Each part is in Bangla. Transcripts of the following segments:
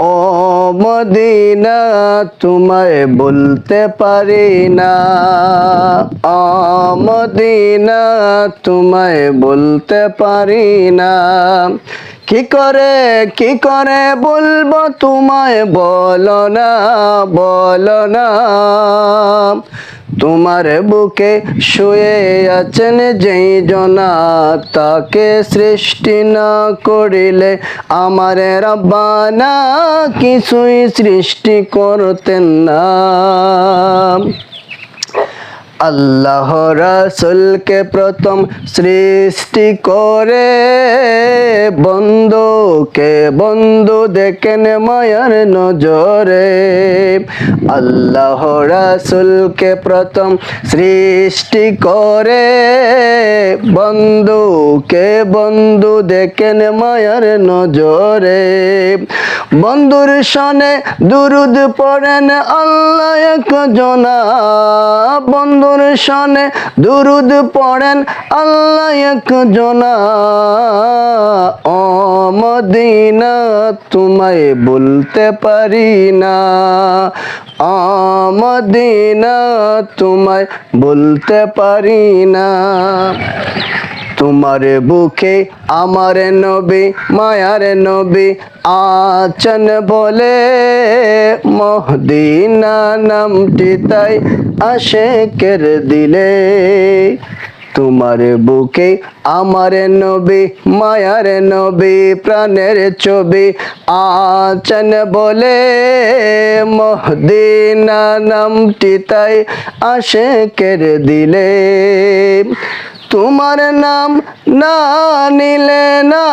ও মদিনা, তোমায় বলতে পারি না। ও মদিনা, তোমায় বলতে পারি না। কি করে কি করে বলব তোমায়? বলো না বলো না। তোমার বুকে শুয়ে আছেন যেই জনা তাকে সৃষ্টি না করিলে আমার রব্বানা কিছুই সৃষ্টি করতেন না। আল্লাহ রাসুলকে প্রথম সৃষ্টি করে বন্ধুকে বন্ধু দেখেন মায়ার নজরে। আল্লাহ রাসুলকে প্রথম সৃষ্টি করে বন্ধুকে বন্ধু দেখেন মায়ার নজরে। বন্ধুর সনে দুরুদ পড়েন আল্লাহ এক জনা। বন্ধুর সনে দুরুদ পড়েন আল্লাহ এক জনা। ও মদিনা, তোমায় বলতে পারি না। অমদিনা মদিনা, তোমায় বলতে পারি না। তোমার বুকে আমার নবী, মায়ার নবী আচন বলে মহদিনা নামটি তাই আশেকের দিলে। তোমার বুকে আমার নবী, মায়ার নবী, প্রাণের ছবি আচন বলে মহদিনা নামটি তাই আশেকের দিলে। তোমার নাম না নিলে না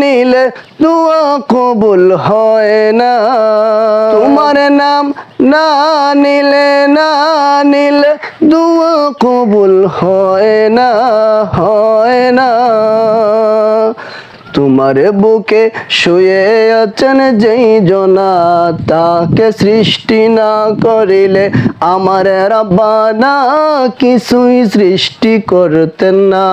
নিলে দোয়া কবুল হয় না। তোমার নাম না নিলে না নিলে দোয়া কবুল হয় না হয় না। তোমার বুকে শুয়ে আছেন যেই জনা, তাকে সৃষ্টি না করিলে আমার রাব্বানা কিছুই সৃষ্টি করতেন না।